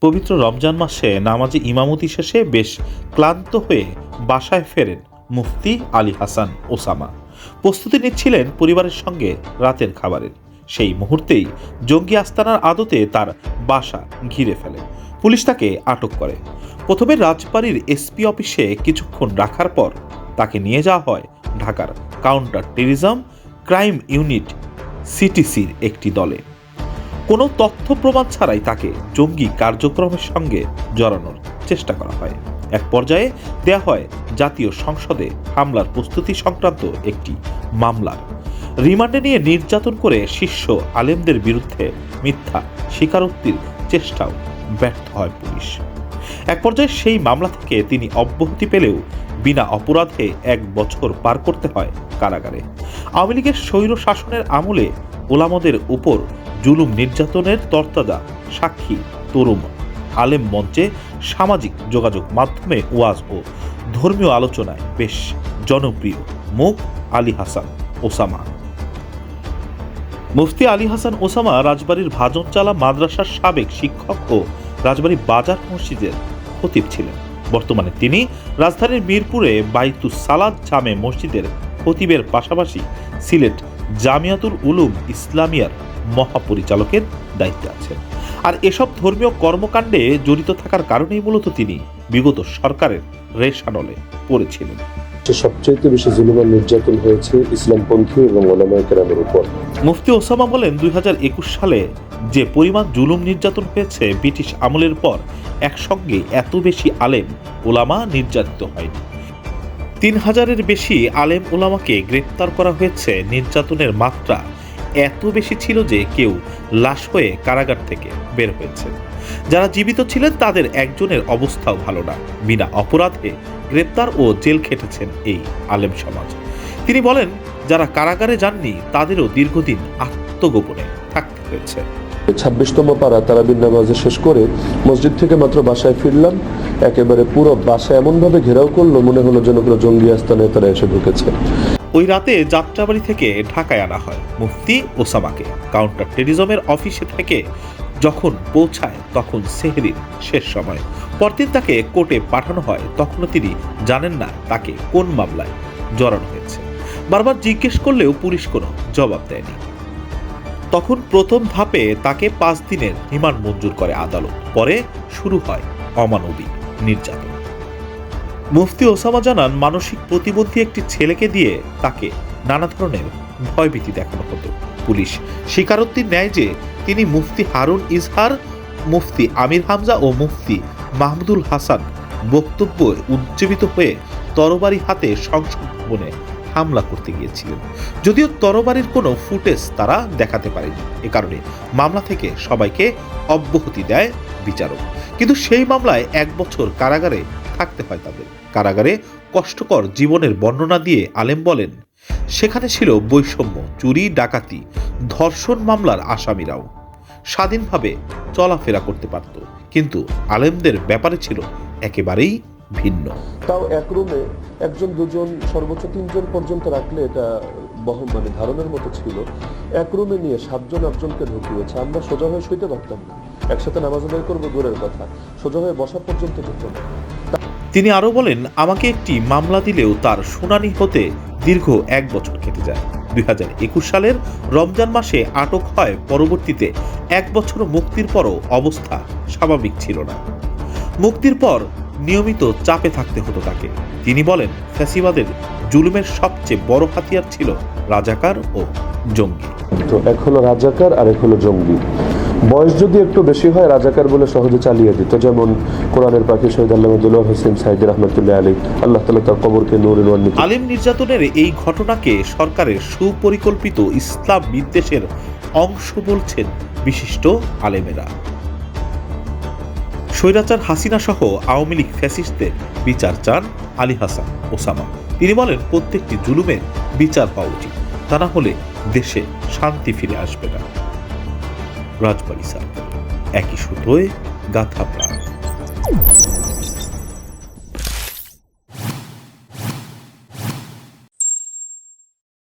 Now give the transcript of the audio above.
পবিত্র রমজান মাসে নামাজে ইমামতি শেষে বেশ ক্লান্ত হয়ে বাসায় ফেরেন মুফতি আলী হাসান ওসামা। প্রস্তুতি নিচ্ছিলেন পরিবারের সঙ্গে রাতের খাবারের। সেই মুহূর্তেই জঙ্গি আস্তানার আদতে তার বাসা ঘিরে ফেলে। পুলিশ তাকে আটক করে। প্রথমে রাজবাড়ির এসপি অফিসে কিছুক্ষণ রাখার পর তাকে নিয়ে যাওয়া হয় ঢাকার কাউন্টার টেরিজম ক্রাইম ইউনিট সিটিসির একটি দলে। কোনো তথ্য প্রমাণ ছাড়াই তাকে জঙ্গি কার্যক্রমের সঙ্গে জড়ানোর চেষ্টা করা হয়। এক পর্যায়ে দেয়া হয় জাতীয় সংসদে হামলার প্রস্তুতি সংক্রান্ত একটি মামলার। রিমান্ডে নিয়ে নির্যাতন করে শীর্ষ আলেমদের বিরুদ্ধে মিথ্যা স্বীকারোক্তির চেষ্টাও ব্যর্থ হয় পুলিশ। এক পর্যায়ে সেই মামলা থেকে তিনি অব্যাহতি পেলেও বিনা অপরাধে এক বছর পার করতে হয় কারাগারে। আওয়ামী লীগের স্বৈর শাসনের আমলে ওলামদের উপর জুলুম নির্যাতনের তরতাজা সাক্ষী তরুণ আলেম মঞ্চে সামাজিক যোগাযোগ মাধ্যমে ওয়াজ ও ধর্মীয় আলোচনায় বেশ জনপ্রিয় মুখ আলী হাসান ওসামা। মুফতি আলী হাসান ওসামা রাজবাড়ির ভাজনচালা মাদ্রাসার সাবেক শিক্ষক ও রাজবাড়ী বাজার মসজিদের খতিব ছিলেন। বর্তমানে তিনি রাজধানীর মিরপুরে বাইতুস সালাদ জামে মসজিদের খতিবের পাশাপাশি সিলেট জামিয়াতুল উলুম ইসলামিয়ার মহাপরিচালকের দায়িত্বে আছেন আর এসব ধর্মীয় কর্মকাণ্ডে জড়িত থাকার কারণেই মূলত তিনি বিগত সরকারের রেশানলে পড়েছিলেন। যে সবচাইতে বেশি নির্যাতন হয়েছে ইসলামপন্থী এবং ওলামায়কেরামের উপর। মুফতি ওসামা বলেন দুই সালে যে পরিমাণ জুলুম নির্যাতন হয়েছে ব্রিটিশ আমলের পর একসঙ্গে এত বেশি আলেম ওলামা নির্যাতিত হয়নি। তিন হাজারের বেশি আলেম ওলামাকে গ্রেপ্তার করা হয়েছে নির্যাতনের মাত্রা এত বেশি ছিল যে কেউ লাশ হয়ে কারাগার থেকে বের হয়েছে। যারা জীবিত ছিলেন তাদের একজনের অবস্থাও ভালো না। বিনা অপরাধে গ্রেপ্তার ও জেল খেটেছেন এই আলেম সমাজ। তিনি বলেন, যারা কারাগারে যাননি, তাদেরও দীর্ঘদিন আত্মগোপনে থাকতে হয়েছে। ছাব্বিশতম পাড়া তারাবির নামাজে শেষ করে মসজিদ থেকে মাত্র বাসায় ফিরলাম। একেবারে পুরো বাসা এমনভাবে ঘেরাও করল, মনে হলো যেন কোনো জঙ্গি আস্তানে তারা এসে ঢুকেছে। ওই রাতে যাত্রাবাড়ি থেকে ঢাকায় আনা হয় মুফতি ওসামাকে। কাউন্টার টেরিজমের অফিসে থেকে যখন পৌঁছায় তখন সেহরির শেষ সময়। পরদিন তাকে কোর্টে পাঠানো হয়, তখনও তিনি জানেন না তাকে কোন মামলায় জড়ানো হয়েছে। বারবার জিজ্ঞেস করলেও পুলিশ কোনো জবাব দেয়নি। তখন প্রথম ধাপে তাকে পাঁচ দিনের রিমান্ড মঞ্জুর করে আদালত। পরে শুরু হয় অমানবিক নির্যাতন। মুফতি ওসামা জানান, মানসিক প্রতিবন্ধী একটি ছেলেকে দিয়ে তাকে নানা ধরনের ভয়ভীতি দেখানো হতো। পুলিশ স্বীকারোক্তি নেয় যে, তিনি মুফতি হারুন ইজহার, মুফতি আমির হামজা ও মুফতি মাহমুদুল হাসান বক্তব্য উজ্জীবিত হয়ে তরবারি হাতে সংসদ ভবনে হামলা করতে গিয়েছিলেন। যদিও তরবারির কোনো ফুটেজ তারা দেখাতে পারেনি। এ কারণে মামলা থেকে সবাইকে অব্যাহতি দেয় বিচারক। কিন্তু সেই মামলায় এক বছর কারাগারে থাকতে হয় তাদের। কারাগারে কষ্টকর জীবনের বর্ণনা দিয়ে আলেম বলেন, সেখানে ছিল বৈষম্য, চুরি, ডাকাতি, ধর্ষণ মামলার আসামিরাও। স্বাধীনভাবে চলাফেরা করতে পারত, কিন্তু আলেমদের ব্যাপারে ছিল একেবারেই ভিন্ন। তাও এক রুমে একজন, দুজন, সর্বোচ্চ তিনজন পর্যন্ত রাখলে এটা বহ মানে ধারণের মতো ছিল। এক রুমে নিয়ে সাতজন, আটজনকে ঢুকিয়েছে আমরা সোজা হয়ে শুইতে পারতাম না। একসাথে নামাজ আদায় করব, দূরের কথা। সোজা হয়ে বসা পর্যন্ত যেত না। তিনি আরও বলেন, আমাকে একটি মামলা দিলেও তার শুনানি হতে দীর্ঘ এক বছর কেটে যায়। দুই হাজার একুশ সালের রমজান মাসে আটক হয়, পরবর্তীতে এক বছর মুক্তির পরও অবস্থা স্বাভাবিক ছিল না। মুক্তির পর নিয়মিত চাপে থাকতে হতো তাকে। তিনি বলেন, ফ্যাসিবাদের জুলুমের সবচেয়ে বড় হাতিয়ার ছিল রাজাকার ও জঙ্গি। তো এক হলো রাজাকার আর এক হলো জঙ্গি। বয়স যদি একটু বেশি হয়, রাজাকার বলে সহজে চালিয়ে দিত। যেমন কোরআনের পাখি শহীদ আল্লাহ হোসেন সাইদ রহমতুল্লাহ আলী আল্লাহ তালা তার কবরকে নূর আলেম নির্যাতনের এই ঘটনাকে সরকারের সুপরিকল্পিত ইসলাম বিদ্বেষের অংশ বলছেন বিশিষ্ট আলেমেরা। স্বৈরাচার হাসিনা সহ আওয়ামী লীগ ফ্যাসিস্টদের বিচার চান আলী হাসান, ওসামা। তিনি বলেন, প্রত্যেকটি জুলুমের বিচার পাওয়া উচিত। তা না হলে দেশে শান্তি ফিরে আসবে না। রাজবাড়ি সার্কেল একই সুতোয় গাথা প্রাণ।